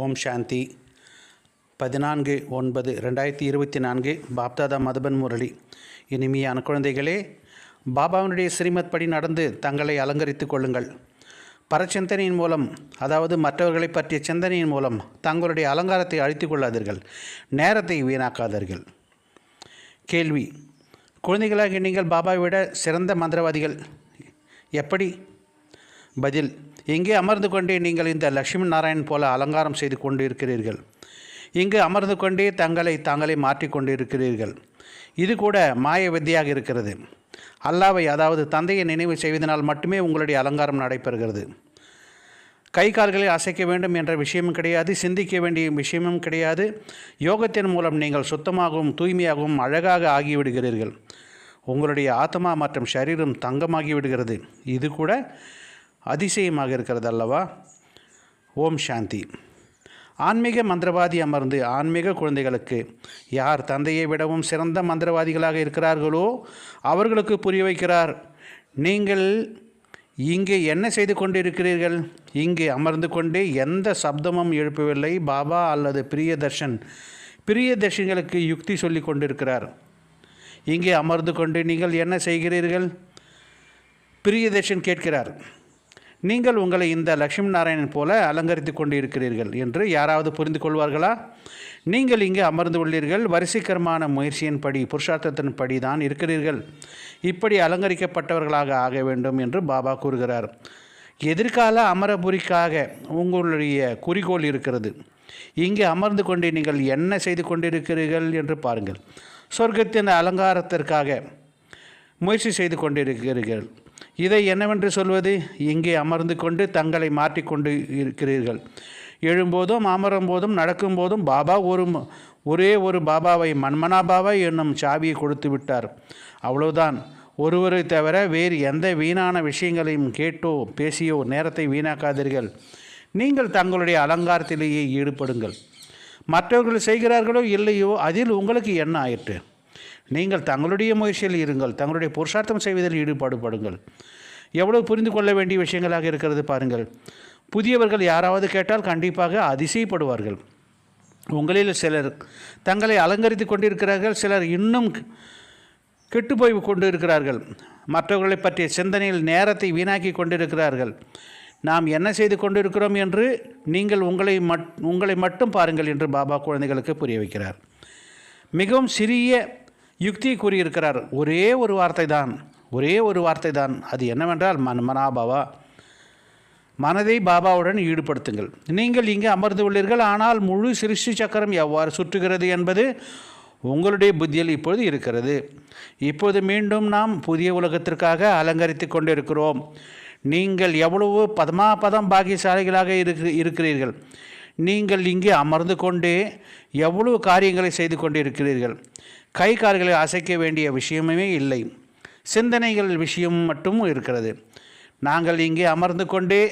ஓம் சாந்தி. பதினான்கு ஒன்பது ரெண்டாயிரத்தி இருபத்தி நான்கு பாப்தாதா மதுபன் முரளி. இனிமையான குழந்தைகளே பாபாவினுடைய ஸ்ரீமத் படி நடந்து தங்களை அலங்கரித்துக் கொள்ளுங்கள். பரச்சிந்தனையின் மூலம் அதாவது மற்றவர்களை பற்றிய சிந்தனையின் மூலம் தங்களுடைய அலங்காரத்தை அழித்து கொள்ளாதீர்கள் நேரத்தை வீணாக்காதீர்கள். கேள்வி குழந்தைகளாக நீங்கள் பாபாவை விட சிறந்த மந்திரவாதிகள் எப்படி? பதில் இங்கே அமர்ந்து கொண்டே நீங்கள் இந்த லட்சுமி நாராயண் போல அலங்காரம் செய்து கொண்டு இருக்கிறீர்கள் இங்கு அமர்ந்து கொண்டே தங்களை தாங்களே மாற்றிக்கொண்டு இருக்கிறீர்கள் இது கூட மாய வித்தியாக இருக்கிறது. அல்லாவை அதாவது தந்தையை நினைவு செய்வதனால் மட்டுமே உங்களுடைய அலங்காரம் நடைபெறுகிறது. கை கால்களை அசைக்க வேண்டும் என்ற விஷயமும் கிடையாது சிந்திக்க வேண்டிய விஷயமும் கிடையாது. யோகத்தின் மூலம் நீங்கள் சுத்தமாகவும் தூய்மையாகவும் அழகாக ஆகிவிடுகிறீர்கள். உங்களுடைய ஆத்மா மற்றும் சரீரம் தங்கமாகி விடுகிறது இது கூட அதிசயமாக இருக்கிறது அல்லவா ஓம் சாந்தி. ஆன்மீக மந்திரவாதி அமர்ந்து ஆன்மீக குழந்தைகளுக்கு யார் தந்தையை விடவும் சிறந்த மந்திரவாதிகளாக இருக்கிறார்களோ அவர்களுக்கு புரிய வைக்கிறார். நீங்கள் இங்கே என்ன செய்து கொண்டிருக்கிறீர்கள்? இங்கே அமர்ந்து கொண்டே எந்த சப்தமும் எழுப்பவில்லை. பாபா அல்லது பிரியதர்ஷன் பிரியதர்ஷிகளுக்கு யுக்தி சொல்லி கொண்டிருக்கிறார். இங்கே அமர்ந்து கொண்டு நீங்கள் என்ன செய்கிறீர்கள்? பிரியதர்ஷன் கேட்கிறார். நீங்கள் உங்களை இந்த லக்ஷ்மி நாராயணன் போல அலங்கரித்து கொண்டு இருக்கிறீர்கள் என்று யாராவது புரிந்து கொள்வார்களா? நீங்கள் இங்கே அமர்ந்து உள்ளீர்கள். வரிசைக்கரமான முயற்சியின்படி புருஷார்த்தத்தின்படி தான் இருக்கிறீர்கள். இப்படி அலங்கரிக்கப்பட்டவர்களாக ஆக வேண்டும் என்று பாபா கூறுகிறார். எதிர்கால அமரபுரிக்காக உங்களுடைய குறிக்கோள் இருக்கிறது. இங்கே அமர்ந்து கொண்டு நீங்கள் என்ன செய்து கொண்டிருக்கிறீர்கள் என்று பாருங்கள். சொர்க்கத்தின் அலங்காரத்திற்காக முயற்சி செய்து கொண்டிருக்கிறீர்கள். இதை என்னவென்று சொல்வது? இங்கே அமர்ந்து கொண்டு தங்களை மாற்றிக்கொண்டு இருக்கிறீர்கள். எழும்போதும் அமரும் போதும் நடக்கும் போதும் பாபா ஒரு ஒரே ஒரு பாபாவை மன்மனா பாபா என்னும் சாவியை கொடுத்து விட்டார். அவ்வளவுதான். ஒருவரை தவிர வேறு எந்த வீணான விஷயங்களையும் கேட்டோ பேசியோ நேரத்தை வீணாக்காதீர்கள். நீங்கள் தங்களுடைய அலங்காரத்திலேயே ஈடுபடுங்கள். மற்றவர்கள் செய்கிறார்களோ இல்லையோ அதில் உங்களுக்கு என்ன ஆயிற்று? நீங்கள் தங்களுடைய முயற்சியில் இருங்கள். தங்களுடைய புருஷார்த்தம் செய்வதில் ஈடுபாடுபடுங்கள். எவ்வளவு புரிந்து கொள்ள வேண்டிய விஷயங்களாக இருக்கிறது பாருங்கள். புதியவர்கள் யாராவது கேட்டால் கண்டிப்பாக அதிசயப்படுவார்கள். உங்களில் சிலர் தங்களை அலங்கரித்து கொண்டிருக்கிறார்கள் சிலர் இன்னும் கெட்டுப்போய் கொண்டு இருக்கிறார்கள் மற்றவர்களை பற்றிய சிந்தனையில் நேரத்தை வீணாக்கி கொண்டிருக்கிறார்கள். நாம் என்ன செய்து கொண்டிருக்கிறோம் என்று நீங்கள் உங்களை மட் உங்களை மட்டும் பாருங்கள் என்று பாபா குழந்தைகளுக்கு புரிய வைக்கிறார். மிகவும் சிறிய யுக்தி கூறியிருக்கிறார். ஒரே ஒரு வார்த்தை தான் ஒரே ஒரு வார்த்தை தான் அது என்னவென்றால் மன் மனாபாவா மனதை பாபாவுடன் ஈடுபடுத்துங்கள். நீங்கள் இங்கே அமர்ந்து உள்ளீர்கள் ஆனால் முழு சிருஷ்டி சக்கரம் எவ்வாறு சுற்றுகிறது என்பது உங்களுடைய புத்தியில் இப்பொழுது இருக்கிறது. இப்போது மீண்டும் நாம் புதிய உலகத்திற்காக அலங்கரித்து கொண்டிருக்கிறோம். நீங்கள் எவ்வளவு பதமாபதம் பாகியசாலிகளாக பாக்கியசாலிகளாக இருக்கு இருக்கிறீர்கள். நீங்கள் இங்கே அமர்ந்து கொண்டே எவ்வளவு காரியங்களை செய்து கொண்டிருக்கிறீர்கள். கை கால்களை அசைக்க வேண்டிய விஷயமே இல்லை. சிந்தனைகள் விஷயம் மட்டும் இருக்கிறது. நாங்கள் இங்கே அமர்ந்து கொண்டே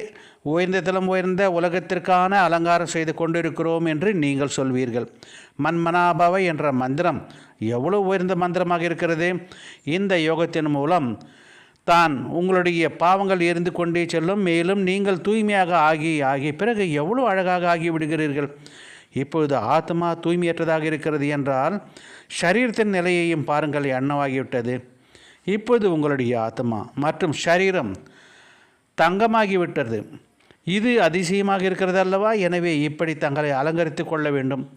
உயர்ந்த தளம் உயர்ந்த உலகத்திற்கான அலங்காரம் செய்து கொண்டிருக்கிறோம் என்று நீங்கள் சொல்வீர்கள். மன்மனாபவ என்ற மந்திரம் எவ்வளவு உயர்ந்த மந்திரமாக இருக்கிறது? இந்த யோகத்தின் மூலம் தான் உங்களுடைய பாவங்கள் எரிந்து கொண்டே செல்லும். மேலும் நீங்கள் தூய்மையாக ஆகி ஆகிய பிறகு எவ்வளோ அழகாக ஆகி விடுகிறீர்கள் இப்பொழுது ஆத்மா தூய்மையற்றதாக இருக்கிறது என்றால் சரீரத்தின் நிலையையும் பாருங்கள் எண்ணமாகிவிட்டது. இப்போது உங்களுடைய ஆத்மா மற்றும் சரீரம் தங்கமாகிவிட்டது. இது அதிசயமாக இருக்கிறது அல்லவா? எனவே இப்படி தங்களை அலங்கரித்து கொள்ள வேண்டும்.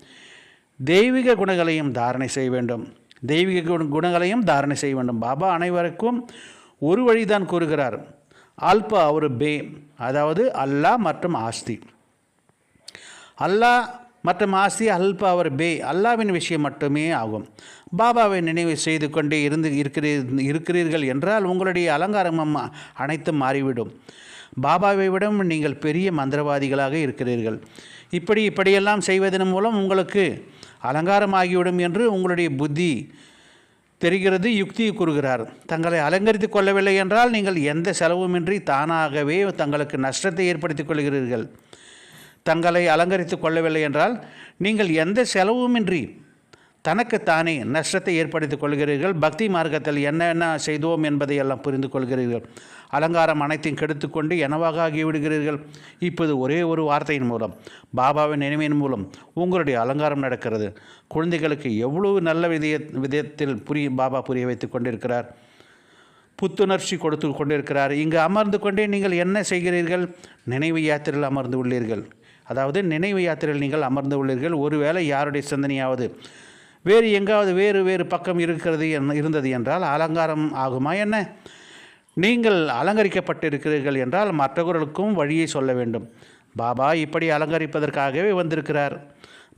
தெய்வீக குணங்களையும் தாரணை செய்ய வேண்டும். தெய்வீக குண குணங்களையும் தாரணை செய்ய வேண்டும். பாபா அனைவருக்கும் ஒரு வழிதான் கூறுகிறார். ஆல்பா ஒரு பே அதாவது அல்லாஹ் மற்றும் ஆஸ்தி. அல்லாஹ் மற்ற மாசி அல் அவர் பே அல்லாவின் விஷயம் மட்டுமே ஆகும். பாபாவை நினைவு செய்து கொண்டே இருந்து இருக்கிறீர் இருக்கிறீர்கள் என்றால் உங்களுடைய அலங்காரம் அனைத்தும் மாறிவிடும். பாபாவை விடம் நீங்கள் பெரிய மந்திரவாதிகளாக இருக்கிறீர்கள். இப்படி இப்படியெல்லாம் செய்வதன் மூலம் உங்களுக்கு அலங்காரமாகிவிடும் என்று உங்களுடைய புத்தி தெரிகிறது யுக்தி கூறுகிறார். தங்களை அலங்கரித்து கொள்ளவில்லை என்றால் நீங்கள் எந்த செலவுமின்றி தானாகவே தங்களுக்கு நஷ்டத்தை ஏற்படுத்திக் கொள்கிறீர்கள். தங்களை அலங்கரித்து கொள்ளவில்லை என்றால் நீங்கள் எந்த செலவுமின்றி தனக்குத்தானே நஷ்டத்தை ஏற்படுத்திக் கொள்கிறீர்கள்? பக்தி மார்க்கத்தில் என்னென்ன செய்தோம் என்பதை எல்லாம் புரிந்து கொள்கிறீர்கள். அலங்காரம் அனைத்தையும் கெடுத்துக்கொண்டு எனவாக ஆகிவிடுகிறீர்கள்? இப்போது ஒரே ஒரு வார்த்தையின் மூலம் பாபாவின் நினைவின் மூலம் உங்களுடைய அலங்காரம் நடக்கிறது. குழந்தைகளுக்கு எவ்வளவு நல்ல விதய விதத்தில் புரிய பாபா புரிய வைத்து கொண்டிருக்கிறார். புத்துணர்ச்சி கொடுத்து கொண்டிருக்கிறார். இங்கு அமர்ந்து கொண்டே நீங்கள் என்ன செய்கிறீர்கள்? நினைவு யாத்திரையில் அமர்ந்து உள்ளீர்கள். அதாவது நினைவு யாத்திரையில் நீங்கள் அமர்ந்து உள்ளீர்கள். ஒருவேளை யாருடைய சிந்தனையாவது வேறு எங்காவது வேறு வேறு பக்கம் இருக்கிறது என் இருந்தது என்றால் அலங்காரம் ஆகுமா என்ன? நீங்கள் அலங்கரிக்கப்பட்டிருக்கிறீர்கள் என்றால் மற்றவர்களுக்கும் வழியை சொல்ல வேண்டும். பாபா இப்படி அலங்கரிப்பதற்காகவே வந்திருக்கிறார்.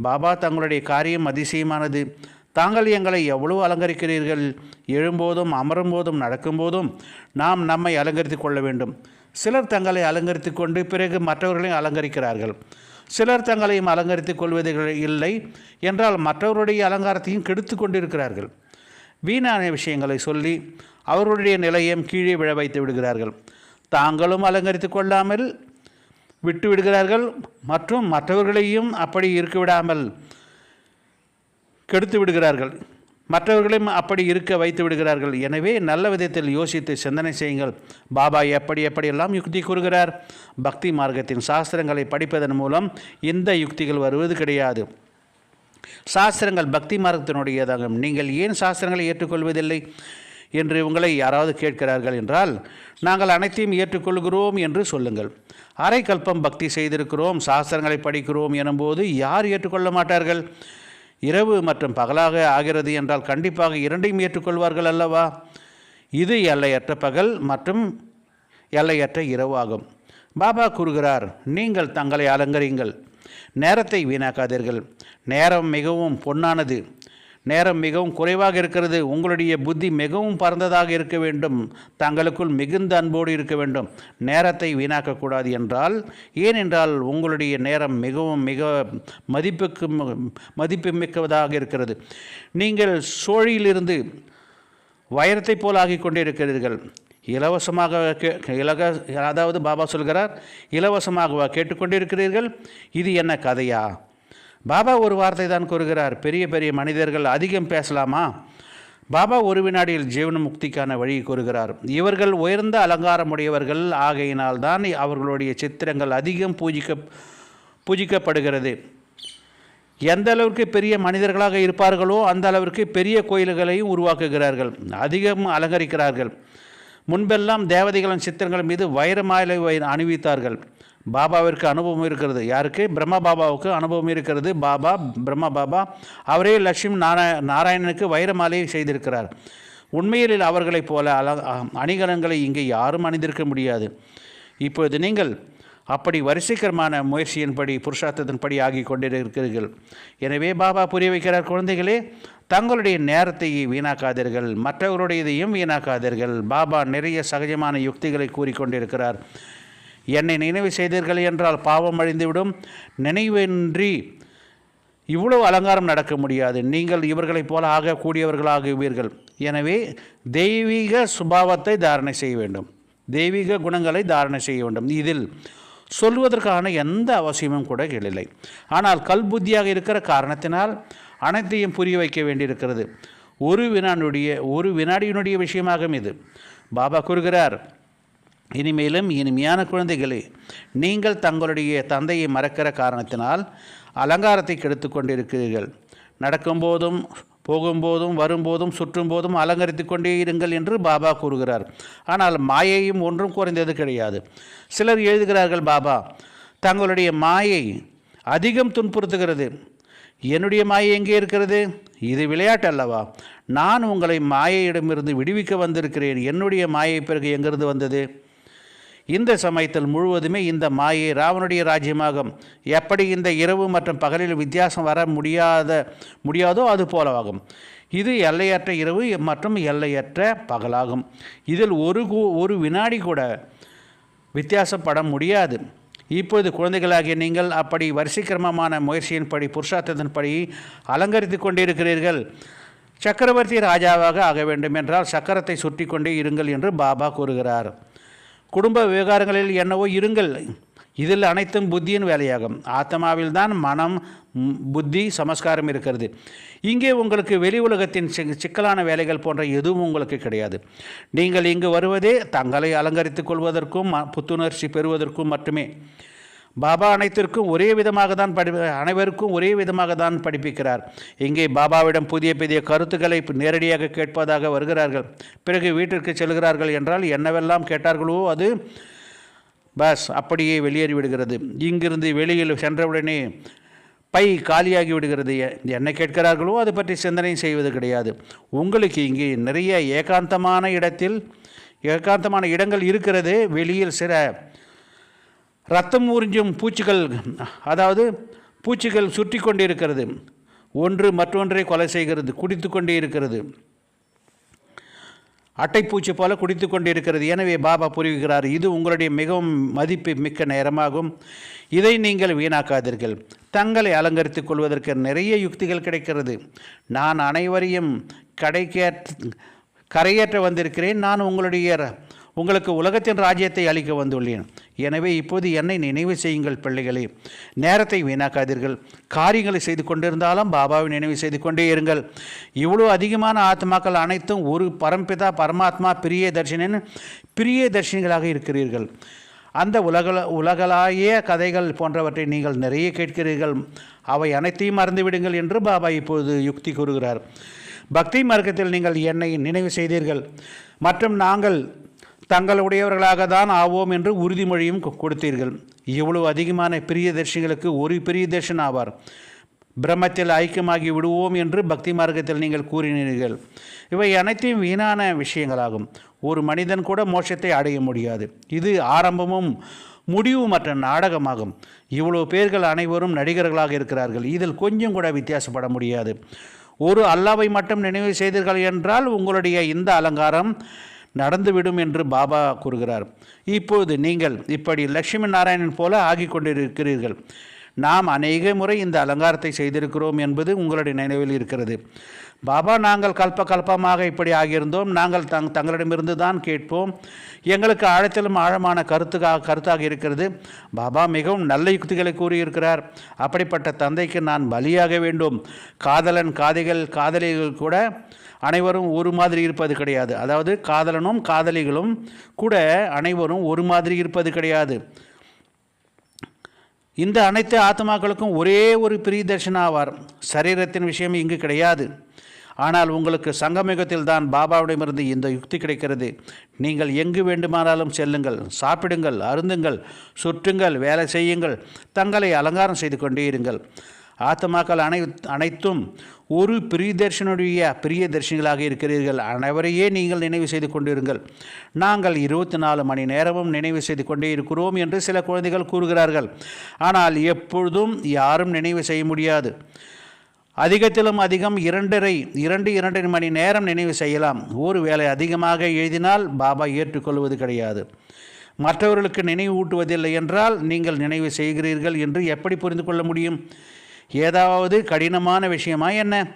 பாபா தங்களுடைய காரியம் அதிசயமானது. தாங்கள் எங்களை எவ்வளவு அலங்கரிக்கிறீர்கள்? எழும்போதும் அமரும்போதும் நடக்கும்போதும் நாம் நம்மை அலங்கரித்து கொள்ள வேண்டும். சிலர் தங்களை அலங்கரித்து கொண்டு பிறகு மற்றவர்களையும் அலங்கரிக்கிறார்கள். சிலர் தங்களையும் அலங்கரித்துக் கொள்வது இல்லை என்றால் மற்றவருடைய அலங்காரத்தையும் கெடுத்து கொண்டிருக்கிறார்கள். வீணான விஷயங்களை சொல்லி அவர்களுடைய நிலையம் கீழே விழ வைத்து விடுகிறார்கள். தாங்களும் அலங்கரித்து கொள்ளாமல் விட்டு விடுகிறார்கள் மற்றும் மற்றவர்களையும் அப்படி இருக்க விடாமல் கெடுத்து விடுகிறார்கள். மற்றவர்களையும் அப்படி இருக்க வைத்து விடுகிறார்கள். எனவே நல்ல விதத்தில் யோசித்து சிந்தனை செய்யுங்கள். பாபா எப்படி எப்படியெல்லாம் யுக்தி கூறுகிறார்? பக்தி மார்க்கத்தின் சாஸ்திரங்களை படிப்பதன் மூலம் இந்த யுக்திகள் வருவது கிடையாது. சாஸ்திரங்கள் பக்தி மார்க்கத்தினுடையதாகும். நீங்கள் ஏன் சாஸ்திரங்களை ஏற்றுக்கொள்வதில்லை? என்று உங்களை யாராவது கேட்கிறார்கள் என்றால் நாங்கள் அனைத்தையும் ஏற்றுக்கொள்கிறோம் என்று சொல்லுங்கள். அரை கல்பம் பக்தி செய்திருக்கிறோம் சாஸ்திரங்களை படிக்கிறோம் எனும்போது யார் ஏற்றுக்கொள்ள மாட்டார்கள்? இரவு மற்றும் பகலாக ஆகிறது என்றால் கண்டிப்பாக இரண்டையும் ஏற்றுக்கொள்வார்கள் அல்லவா? இது எல்லையற்ற பகல் மற்றும் எல்லையற்ற இரவு ஆகும். பாபா கூறுகிறார் நீங்கள் தங்களை அலங்கரிங்கள் நேரத்தை வீணாக்காதீர்கள். நேரம் மிகவும் பொன்னானது. நேரம் மிகவும் குறைவாக இருக்கிறது. உங்களுடைய புத்தி மிகவும் பறந்ததாக இருக்க வேண்டும். தங்களுக்குள் மிகுந்த அன்போடு இருக்க வேண்டும். நேரத்தை வீணாக்கக்கூடாது என்றால் ஏனென்றால் உங்களுடைய நேரம் மிகவும் மிக மதிப்புக்கு மதிப்பு மிக்கதாக இருக்கிறது. நீங்கள் சோழியிலிருந்து வைரத்தைப் போல் ஆகிக் கொண்டிருக்கிறீர்கள். இலவசமாக கே இலக அதாவது பாபா சொல்கிறார் இலவசமாக கேட்டுக்கொண்டிருக்கிறீர்கள் இது என்ன கதையா? பாபா ஒரு வார்த்தை தான் கூறுகிறார். பெரிய பெரிய மனிதர்கள் அதிகம் பேசலாமா? பாபா ஒரு வினாடியில் ஜீவன முக்திக்கான வழி கூறுகிறார். இவர்கள் உயர்ந்த அலங்காரமுடையவர்கள் ஆகையினால் தான் அவர்களுடைய சித்திரங்கள் அதிகம் பூஜிக்க பூஜிக்கப்படுகிறது. எந்த அளவிற்கு பெரிய மனிதர்களாக இருப்பார்களோ அந்த அளவிற்கு பெரிய கோயில்களையும் உருவாக்குகிறார்கள். அதிகம் அலங்கரிக்கிறார்கள். முன்பெல்லாம் தேவதைகளின் சித்திரங்கள் மீது வைரமாலை அணிவித்தார்கள். பாபாவிற்கு அனுபவம் இருக்கிறது. யாருக்கு? பிரம்ம பாபாவுக்கு அனுபவம் இருக்கிறது. பாபா பிரம்ம பாபா அவரே லட்சுமி நாராய நாராயணனுக்கு வைரமாலையை செய்திருக்கிறார். உண்மையில் அவர்களைப் போல அல அணிகலன்களை இங்கே யாரும் அணிந்திருக்க முடியாது. இப்போது நீங்கள் அப்படி வரிசைக்கரமான முயற்சியின்படி புருஷார்த்தத்தின்படி ஆகி கொண்டிருக்கிறீர்கள். எனவே பாபா புரிய வைக்கிறார் குழந்தைகளே தங்களுடைய நேரத்தை வீணாக்காதீர்கள். மற்றவர்களுடையதையும் வீணாக்காதீர்கள். பாபா நிறைய சகஜமான யுக்திகளை கூறிக்கொண்டிருக்கிறார் என்னை நினைவு செய்தீர்கள் என்றால் பாவம் அழிந்துவிடும். நினைவின்றி இவ்வளவு அலங்காரம் நடக்க முடியாது. நீங்கள் இவர்களைப் போல ஆகக்கூடியவர்களாகுவீர்கள். எனவே தெய்வீக சுபாவத்தை தாரணை செய்ய வேண்டும். தெய்வீக குணங்களை தாரணை செய்ய வேண்டும். இதில் சொல்வதற்கான எந்த அவசியமும் கூட இல்லை ஆனால் கல் புத்தியாக இருக்கிற காரணத்தினால் அனைத்தையும் புரிய வைக்க வேண்டியிருக்கிறது. ஒரு வினாடியுடைய ஒரு வினாடியினுடைய விஷயமாகும் இது. பாபா கூறுகிறார் இனிமேலும் இனிமையான குழந்தைகளே நீங்கள் தங்களுடைய தந்தையை மறக்கிற காரணத்தினால் அலங்காரத்தை கெடுத்து கொண்டிருக்கிறீர்கள். நடக்கும்போதும் போகும்போதும் வரும்போதும் சுற்றும்போதும் அலங்கரித்து கொண்டே இருங்கள் என்று பாபா கூறுகிறார். ஆனால் மாயையும் ஒன்றும் குறைந்தது கிடையாது. சிலர் எழுதுகிறார்கள் பாபா தங்களுடைய மாயை அதிகம் துன்புறுத்துகிறது. என்னுடைய மாயை எங்கே இருக்கிறது? இது விளையாட்டு அல்லவா? நான் உங்களை மாயையிடமிருந்து விடுவிக்க வந்திருக்கிறேன். என்னுடைய மாயை பிறகு எங்கிருந்து வந்தது? இந்த சமயத்தில் முழுவதுமே இந்த மாயை ராவனுடைய ராஜ்யமாகும். எப்படி இந்த இரவு மற்றும் பகலில் வித்தியாசம் வர முடியாத முடியாதோ அது போலவாகும். இது எல்லையற்ற இரவு மற்றும் எல்லையற்ற பகலாகும். இதில் ஒரு ஒரு வினாடி கூட வித்தியாசப்பட முடியாது. இப்பொழுது குழந்தைகளாகிய நீங்கள் அப்படி வரிசைக்கிரமமான முயற்சியின்படி புருஷார்த்தத்தின்படி அலங்கரித்து கொண்டிருக்கிறீர்கள். சக்கரவர்த்தி ராஜாவாக ஆக வேண்டும் என்றால் சக்கரத்தை சுற்றி கொண்டே இருங்கள் என்று பாபா கூறுகிறார். குடும்ப விவகாரங்களில் என்னவோ இருங்கள். இதில் அனைத்தும் புத்தியின் வேலையாகும். ஆத்மாவில் தான் மனம் புத்தி சமஸ்காரம் இருக்கிறது. இங்கே உங்களுக்கு வெளி உலகத்தின் சிக்கலான வேலைகள் போன்ற எதுவும் உங்களுக்கு கிடையாது. நீங்கள் இங்கு வருவதே தங்களை அலங்கரித்துக் கொள்வதற்கும் ம- புத்துணர்ச்சி பெறுவதற்கும் மட்டுமே. பாபா அனைத்திற்கும் ஒரே விதமாக தான் படி அனைவருக்கும் ஒரே விதமாக தான் படிப்பிக்கிறார். இங்கே பாபாவிடம் புதிய புதிய கருத்துக்களை நேரடியாக கேட்பதாக வருகிறார்கள். பிறகு வீட்டிற்கு செல்கிறார்கள் என்றால் என்னவெல்லாம் கேட்டார்களோ அது பஸ் அப்படியே வெளியேறி விடுகிறது. இங்கிருந்து வெளியில் சென்றவுடனே பை காலியாகி விடுகிறது. எ- என்ன கேட்கிறார்களோ அது பற்றி சிந்தனை செய்வது கிடையாது. உங்களுக்கு இங்கே நிறைய ஏகாந்தமான இடத்தில் ஏகாந்தமான இடங்கள் இருக்கிறது. வெளியில் சில ரத்தம் உறிஞ்சும் பூச்சிகள் அதாவது பூச்சிகள் சுற்றி கொண்டே இருக்கிறது ஒன்று மற்றொன்றை கொலை செய்கிறது குடித்து கொண்டே இருக்கிறது. அட்டைப்பூச்சி போல குடித்து கொண்டிருக்கிறது. எனவே பாபா புரிவுகிறார் இது உங்களுடைய மிகவும் மதிப்பு மிக்க நேரமாகும். இதை நீங்கள் வீணாக்காதீர்கள். தங்களை அலங்கரித்துக் கொள்வதற்கு நிறைய யுக்திகள் கிடைக்கிறது. நான் அனைவரையும் கடைக்கே கரையேற்ற வந்திருக்கிறேன். நான் உங்களுடைய உங்களுக்கு உலகத்தின் ராஜ்யத்தை அளிக்க வந்துள்ளேன். எனவே இப்போது என்னை நினைவு செய்யுங்கள் பிள்ளைகளே. நேரத்தை வீணாக்காதீர்கள். காரியங்களை செய்து கொண்டிருந்தாலும் பாபாவை நினைவு செய்து கொண்டே இருங்கள். இவ்வளோ அதிகமான ஆத்மாக்கள் அனைத்தும் ஒரு பரம்பிதா பரமாத்மா பிரிய தர்ஷனின் பிரிய தர்ஷினிகளாக இருக்கிறீர்கள். அந்த உலக உலகளாய கதைகள் போன்றவற்றை நீங்கள் நிறைய கேட்கிறீர்கள். அவை அனைத்தையும் மறந்துவிடுங்கள் என்று பாபா இப்போது யுக்தி கூறுகிறார். பக்தி மார்க்கத்தில் நீங்கள் என்னை நினைவு செய்தீர்கள். மற்றும் நாங்கள் தங்களுடையவர்களாக தான் ஆவோம் என்று உறுதிமொழியும் கொடுத்தீர்கள். இவ்வளவு அதிகமான பிரியதர்ஷிகளுக்கு ஒரு பிரியதர்ஷன் ஆவார். பிரம்மத்தில் ஐக்கியமாகி விடுவோம் என்று பக்தி மார்க்கத்தில் நீங்கள் கூறினீர்கள். இவை அனைத்தையும் வீணான விஷயங்களாகும். ஒரு மனிதன் கூட மோட்சத்தை அடைய முடியாது. இது ஆரம்பமும் முடிவுமற்ற நாடகமாகும். இவ்வளோ பேர்கள் அனைவரும் நடிகர்களாக இருக்கிறார்கள். இதில் கொஞ்சம் கூட வித்தியாசப்பட முடியாது. ஒரு அல்லாவை மட்டும் நினைவு செய்தீர்கள் என்றால் உங்களுடைய இந்த அலங்காரம் நடந்துவிடும் என்று பாபா கூறுகிறார். இப்போது நீங்கள் இப்படி லட்சுமி நாராயணன் போல ஆகி கொண்டிருக்கிறீர்கள். நாம் அநேக முறை இந்த அலங்காரத்தை செய்திருக்கிறோம் என்பது உங்களுடைய நினைவில் இருக்கிறது. பாபா நாங்கள் கல்ப கல்பமாக இப்படி ஆகியிருந்தோம். நாங்கள் தங் தங்களிடமிருந்து தான் கேட்போம். எங்களுக்கு ஆழத்திலும் ஆழமான கருத்துக்காக கருத்தாக இருக்கிறது. பாபா மிகவும் நல்ல யுக்திகளை கூறியிருக்கிறார். அப்படிப்பட்ட தந்தைக்கு நான் பலியாக வேண்டும். காதலன் காதைகள் காதலிகள் கூட அனைவரும் ஒரு மாதிரி இருப்பது கிடையாது. அதாவது காதலனும் காதலிகளும் கூட அனைவரும் ஒரு மாதிரி இருப்பது கிடையாது. இந்த அனைத்து ஆத்மாக்களுக்கும் ஒரே ஒரு பிரியதர்ஷன் ஆவார் சரீரத்தின் விஷயம் இங்கு கிடையாது. ஆனால் உங்களுக்கு சங்கமிகத்தில் தான் பாபாவிடமிருந்து இந்த யுக்தி கிடைக்கிறது. நீங்கள் எங்கு வேண்டுமானாலும் செல்லுங்கள் சாப்பிடுங்கள் அருந்துங்கள் சுற்றுங்கள் வேலை செய்யுங்கள் தங்களை அலங்காரம் செய்து கொண்டே இருங்கள். ஆத்மாக்கள் அனை அனைத்தும் ஒரு பிரியதர்ஷனுடைய பிரியதர்ஷிகளாக இருக்கிறீர்கள். அனைவரையே நீங்கள் நினைவு செய்து கொண்டிருங்கள். நாங்கள் இருபத்தி நாலு மணி நேரமும் நினைவு செய்து கொண்டே இருக்கிறோம் என்று சில குழந்தைகள் கூறுகிறார்கள். ஆனால் எப்பொழுதும் யாரும் நினைவு செய்ய முடியாது. அதிகத்திலும் அதிகம் இரண்டரை இரண்டு இரண்டரை மணி நேரம் நினைவு செய்யலாம். ஒரு வேலை அதிகமாக எழுதினால் பாபா ஏற்றுக்கொள்வது கிடையாது. மற்றவர்களுக்கு நினைவு ஊட்டுவதில்லை என்றால் நீங்கள் நினைவு செய்கிறீர்கள் என்று எப்படி புரிந்து கொள்ள முடியும்? ஏதாவது கடினமான விஷயமா என்ன?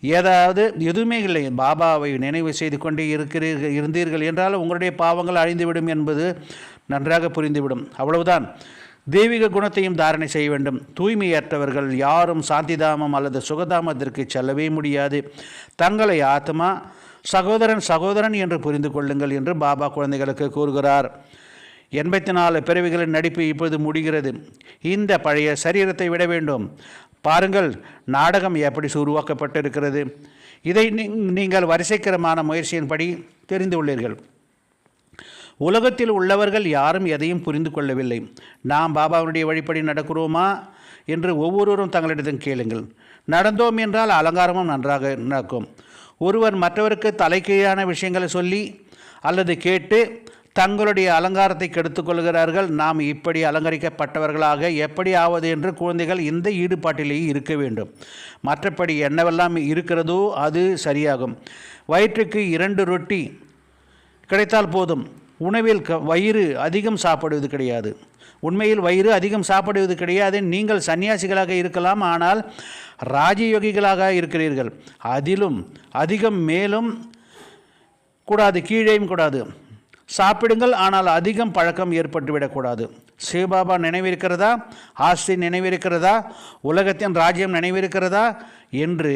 ஏதாவது எதுவுமே இல்லை. பாபாவை நினைவு செய்து கொண்டே இருக்கிறீர்கள் இருந்தீர்கள் என்றால் உங்களுடைய பாவங்கள் அழிந்துவிடும் என்பது நன்றாக புரிந்துவிடும். அவ்வளவுதான். தெய்வீக குணத்தையும் தாரணை செய்ய வேண்டும். தூய்மையற்றவர்கள் யாரும் சாந்திதாமம் அல்லது சுகதாமத்திற்கு செல்லவே முடியாது. தங்களை ஆத்மா சகோதரன் சகோதரன் என்று புரிந்து கொள்ளுங்கள் என்று பாபா குழந்தைகளுக்கு கூறுகிறார். எண்பத்தி நாலு பிறவிகளின் நடிப்பு இப்போது முடிகிறது. இந்த பழைய சரீரத்தை விட வேண்டும். பாருங்கள் நாடகம் எப்படி உருவாக்கப்பட்டிருக்கிறது. இதை நீ- நீங்கள் வரிசைக்கரமான முயற்சியின்படி தெரிந்து உள்ளீர்கள் உலகத்தில் உள்ளவர்கள் யாரும் எதையும் புரிந்து கொள்ளவில்லை. நாம் பாபாவுடைய வழிப்படி நடக்கிறோமா என்று ஒவ்வொருவரும் தங்களிடம் கேளுங்கள். நடந்தோம் என்றால் அலங்காரமும் நன்றாக நடக்கும். ஒருவர் மற்றவருக்கு தலைக்கீழான விஷயங்களை சொல்லி அல்லது கேட்டு தங்களுடைய அலங்காரத்தை கெடுத்துக்கொள்கிறார்கள். நாம் இப்படி அலங்கரிக்கப்பட்டவர்களாக எப்படி ஆவது என்று குழந்தைகள் இந்த ஈடுபாட்டிலேயே இருக்க வேண்டும். மற்றபடி என்னவெல்லாம் இருக்கிறதோ அது சரியாகும். வயிற்றுக்கு இரண்டு ரொட்டி கிடைத்தால் போதும். உணவில் க வயிறு அதிகம் சாப்பிடுவது கிடையாது. உண்மையில் வயிறு அதிகம் சாப்பிடுவது கிடையாது. நீங்கள் சன்னியாசிகளாக இருக்கலாம் ஆனால் ராஜயோகிகளாக இருக்கிறீர்கள். அதிலும் அதிகம் மேலும் கூடாது கீழேயும் கூடாது. சாப்பிடுங்கள் ஆனால் அதிகம் பழக்கம் ஏற்பட்டுவிடக்கூடாது. சிவபாபா நினைவிருக்கிறதா? ஆஸ்தி நினைவிருக்கிறதா? உலகத்தின் ராஜ்யம் நினைவிருக்கிறதா? என்று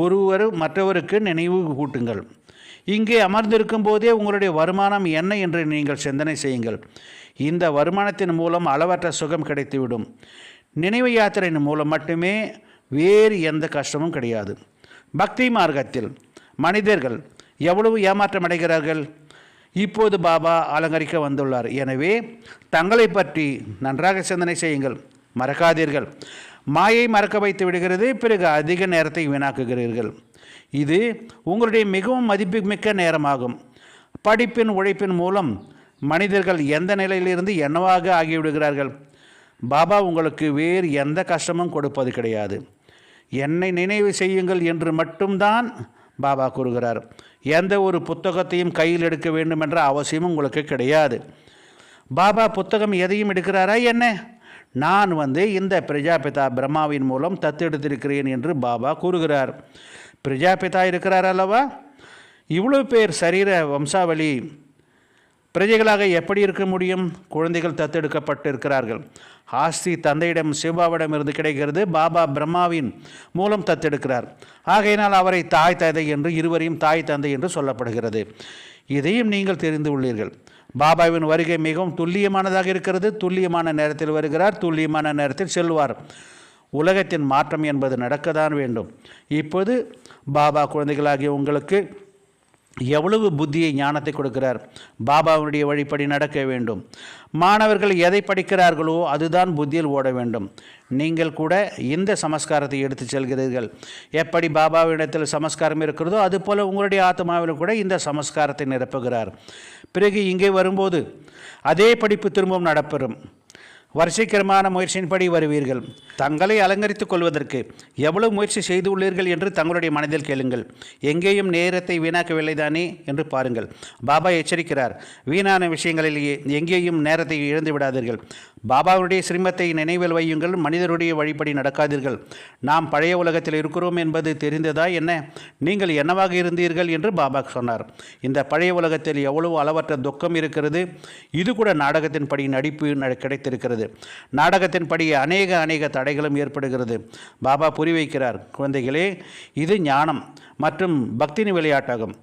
ஒருவர் மற்றவருக்கு நினைவு கூட்டுங்கள். இங்கே அமர்ந்திருக்கும் போதே உங்களுடைய வருமானம் என்ன என்று நீங்கள் சிந்தனை செய்யுங்கள். இந்த வருமானத்தின் மூலம் அளவற்ற சுகம் கிடைத்துவிடும். நினைவு யாத்திரையின் மூலம் மட்டுமே வேறு எந்த கஷ்டமும் கிடையாது. பக்தி மார்க்கத்தில் மனிதர்கள் எவ்வளவு ஏமாற்றம் அடைகிறார்கள் இப்போது பாபா அலங்கரிக்க வந்துள்ளார். எனவே தங்களை பற்றி நன்றாக சிந்தனை செய்யுங்கள். மறக்காதீர்கள். மாயை மறக்க வைத்து விடுகிறது பிறகு அதிக நேரத்தை வீணாக்குகிறீர்கள். இது உங்களுடைய மிகவும் மதிப்புமிக்க நேரமாகும். படிப்பின் உழைப்பின் மூலம் மனிதர்கள் எந்த நிலையிலிருந்து என்னவாக ஆகிவிடுகிறார்கள்? பாபா உங்களுக்கு வேறு எந்த கஷ்டமும் கொடுப்பது கிடையாது. என்னை நினைவு செய்யுங்கள் என்று மட்டும்தான் பாபா கூறுகிறார். எந்த ஒரு புத்தகத்தையும் கையில் எடுக்க வேண்டும் என்ற அவசியமும் உங்களுக்கு கிடையாது. பாபா புத்தகம் எதையும் எடுக்கிறாரா என்ன? நான் வந்து இந்த பிரஜாபிதா பிரம்மாவின் மூலம் தத்தெடுத்திருக்கிறேன் என்று பாபா கூறுகிறார். பிரஜாபிதா இருக்கிறார் அல்லவா? இவ்வளோ பேர் சரீர வம்சாவளி பிரஜைகளாக எப்படி இருக்க முடியும்? குழந்தைகள் தத்தெடுக்கப்பட்டு இருக்கிறார்கள் ஆஸ்தி தந்தையிடம் சிவாவிடம் இருந்து கிடைக்கிறது. பாபா பிரம்மாவின் மூலம் தத்தெடுக்கிறார். ஆகையினால் அவரை தாய் தந்தை என்று இருவரையும் தாய் தந்தை என்று சொல்லப்படுகிறது. இதையும் நீங்கள் தெரிந்து உள்ளீர்கள். பாபாவின் வருகை மிகவும் துல்லியமானதாக இருக்கிறது. துல்லியமான நேரத்தில் வருகிறார். துல்லியமான நேரத்தில் செல்வார். உலகத்தின் மாற்றம் என்பது நடக்கத்தான் வேண்டும். இப்போது பாபா குழந்தைகளாகிய உங்களுக்கு எவ்வளவு புத்தியை ஞானத்தை கொடுக்கிறார்? பாபாவுடைய வழிப்படி நடக்க வேண்டும். மாணவர்கள் எதை படிக்கிறார்களோ அதுதான் புத்தியில் ஓட வேண்டும். நீங்கள் கூட இந்த சமஸ்காரத்தை எடுத்து செல்கிறீர்கள். எப்படி பாபாவிடத்தில் சமஸ்காரம் இருக்கிறதோ அதுபோல் உங்களுடைய ஆத்மாவிலும் கூட இந்த சமஸ்காரத்தை நிரப்புகிறார். பிறகு இங்கே வரும்போது அதே படிப்பு திரும்பவும் நடப்பெறும். வரிசைக்கரமான முயற்சியின்படி வருவீர்கள். தங்களை அலங்கரித்துக் கொள்வதற்கு எவ்வளவு முயற்சி செய்து உள்ளீர்கள் என்று தங்களுடைய மனதில் கேளுங்கள். எங்கேயும் நேரத்தை வீணாக்கவில்லை தானே என்று பாருங்கள். பாபா எச்சரிக்கிறார். வீணான விஷயங்களில் எங்கேயும் நேரத்தை இழந்து விடாதீர்கள். பாபாவுடைய சிரமத்தை நினைவில் வையுங்கள். மனிதருடைய வழிப்படி நடக்காதீர்கள். நாம் பழைய உலகத்தில் இருக்கிறோம் என்பது தெரிந்ததா என்ன? நீங்கள் என்னவாக இருந்தீர்கள் என்று பாபா சொன்னார். இந்த பழைய உலகத்தில் எவ்வளவு அளவற்ற துக்கம் இருக்கிறது. இது கூட நாடகத்தின்படி நடிப்பு கிடைத்திருக்கிறது. நாடகத்தின் படி அநேக அநேக தடைகளும் ஏற்படுகிறது. பாபா புரி வைக்கிறார் குழந்தைகளே இது ஞானம் மற்றும் பக்தியின் விளையாட்டாகும்.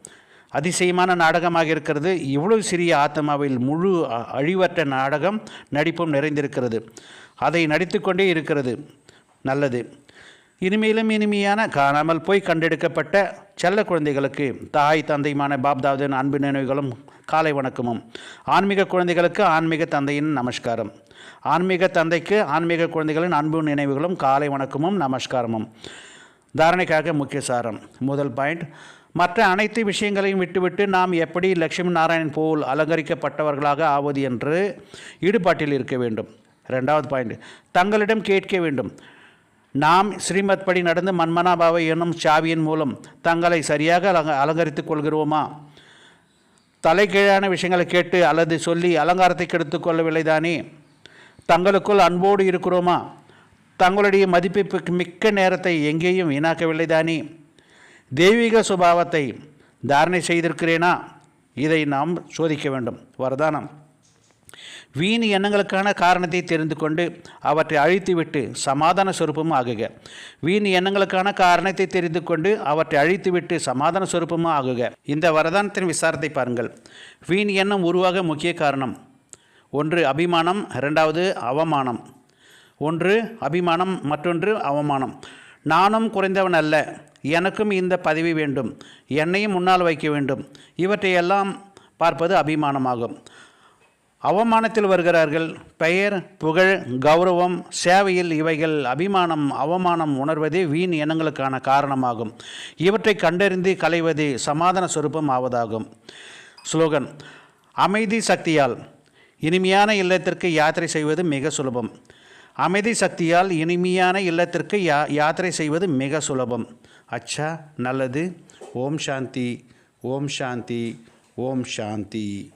அதிசயமான நாடகமாக இருக்கிறது. இவ்வளவு சிறிய ஆத்மாவில் முழு அ- அழிவற்ற நாடகம் நடிப்பும் நிறைந்திருக்கிறது. அதை நடித்துக்கொண்டே இருக்கிறது. நல்லது. இனிமேலும் இனிமையான காணாமல் போய் கண்டெடுக்கப்பட்ட செல்ல குழந்தைகளுக்கு தாய் தந்தையுமான பாப்தாவின் அன்பு நினைவுகளும் காலை வணக்கமும். ஆன்மீக குழந்தைகளுக்கு ஆன்மீக தந்தையின் நமஸ்காரம். ஆன்மீக தந்தைக்கு ஆன்மீக குழந்தைகளின் அன்பு நினைவுகளும் காலை வணக்கமும் நமஸ்காரமும். தாரணைக்காக முக்கிய சாரம். முதல் பாயிண்ட். மற்ற அனைத்து விஷயங்களையும் விட்டுவிட்டு நாம் எப்படி லட்சுமி நாராயணன் போல் அலங்கரிக்கப்பட்டவர்களாக ஆவது என்று ஈடுபாட்டில் இருக்க வேண்டும். ரெண்டாவது பாயிண்ட். தங்களிடம் கேட்க வேண்டும். நாம் ஸ்ரீமத் படி நடந்து மன்மனாபாவை என்னும் சாவியின் மூலம் தங்களை சரியாக அலங்க அலங்கரித்துக் கொள்கிறோமா? தலைகீழான விஷயங்களை கேட்டு அல்லது சொல்லி அலங்காரத்தை கெடுத்துக் கொள்ளவில்லை தானே? தங்களுக்குள் அன்போடு இருக்கிறோமா? தங்களுடைய மதிப்பு மிக்க நேரத்தை எங்கேயும் வீணாக்கவில்லை தானே? தெய்வீக சுபாவத்தை தாரணை செய்திருக்கிறேனா? இதை நாம் சோதிக்க வேண்டும். வரதானம். வீண் எண்ணங்களுக்கான காரணத்தை தெரிந்து கொண்டு அவற்றை அழித்துவிட்டு சமாதான சொரூபமும் ஆகுக. வீண் எண்ணங்களுக்கான காரணத்தை தெரிந்து கொண்டு அவற்றை அழித்துவிட்டு சமாதான சொரூபமும் ஆகுக. இந்த வரதானத்தின் விசாரத்தை பாருங்கள். வீண் எண்ணம் உருவாக முக்கிய காரணம். ஒன்று அபிமானம். இரண்டாவது அவமானம். ஒன்று அபிமானம். மற்றொன்று அவமானம். நானும் குறைந்தவன் அல்ல. எனக்கும் இந்த பதவி வேண்டும். என்னையும் முன்னால் வைக்க வேண்டும். இவற்றையெல்லாம் பார்ப்பது அபிமானமாகும். அவமானத்தில் வருகிறார்கள். பெயர் புகழ் கௌரவம் சேவையில் இவைகள் அபிமானம் அவமானம் உணர்வதே வீண் எண்ணங்களுக்கான காரணமாகும். இவற்றை கண்டறிந்து களைவதே சமாதான சொரூபம் ஆவதாகும். ஸ்லோகன் அமைதி சக்தியால். இனிமையான இல்லத்திற்கு யாத்திரை செய்வது மிக சுலபம். அமைதி சக்தியால் இனிமையான இல்லத்திற்கு யா யாத்திரை செய்வது மிக சுலபம். அச்சா நல்லது. ஓம் சாந்தி. ஓம் சாந்தி. ஓம் சாந்தி.